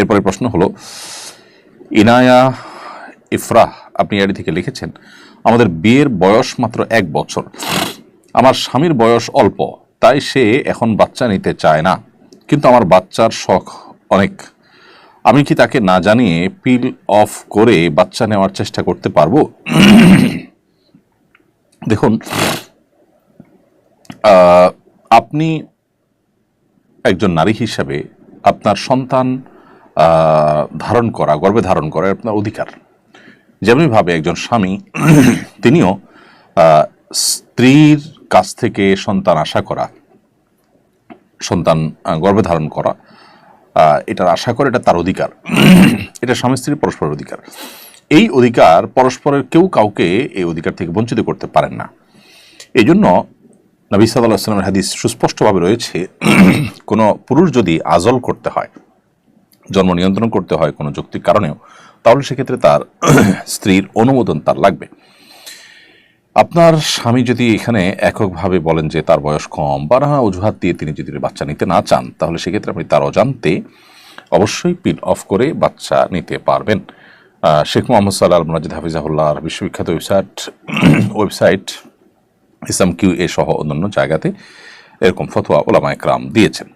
এরপরে প্রশ্ন হলো, ইনায়া ইফরাহ, আপনি এডি থেকে লিখেছেন, আমাদের বিয়ের বয়স মাত্র এক বছর, আমার স্বামীর বয়স অল্প, তাই সে এখন বাচ্চা নিতে চায় না, কিন্তু আমার বাচ্চার শখ অনেক, আমি কি তাকে না জানিয়ে পিল অফ করে বাচ্চা নেওয়ার চেষ্টা করতে পারব? দেখুন আপনি একজন নারী হিসাবে আপনার সন্তান ধারণ করা গর্বে ধারণ করা আপনার অধিকার। যেমনিভাবে একজন স্বামী, তিনিও স্ত্রীর কাছ থেকে সন্তান আশা করা, সন্তান গর্ভে ধারণ করা এটার আশা করে এটা তার অধিকার। এটা স্বামী স্ত্রীর পরস্পরের অধিকার। এই অধিকার পরস্পরের কেউ কাউকে এই অধিকার থেকে বঞ্চিত করতে পারেন না। এই জন্য নবী সাল্লাহ আসলামের হাদিস সুস্পষ্টভাবে রয়েছে, কোনো পুরুষ যদি আজল করতে হয় জন্ম নিয়ন্ত্রণ করতে হয় কোনো যৌক্তিক কারণেও, তাহলে সেক্ষেত্রে তার স্ত্রীর অনুমোদন তার লাগবে। আপনার স্বামী যদি এখানে এককভাবে বলেন যে তার বয়স কম, বা না, অজুহাত দিয়ে তিনি যদি বাচ্চা নিতে না চান, তাহলে সেক্ষেত্রে আপনি তার অজান্তে অবশ্যই পিল অফ করে বাচ্চা নিতে পারবেন। শেখ মোহাম্মদ সাল্লাহ মনাজিদ হাফিজাহুল্লাহ বিশ্ববিখ্যাত website website Islam Q A সহ অন্যান্য জায়গাতে এরকম ফতোয়া ওলামা একরাম দিয়েছেন।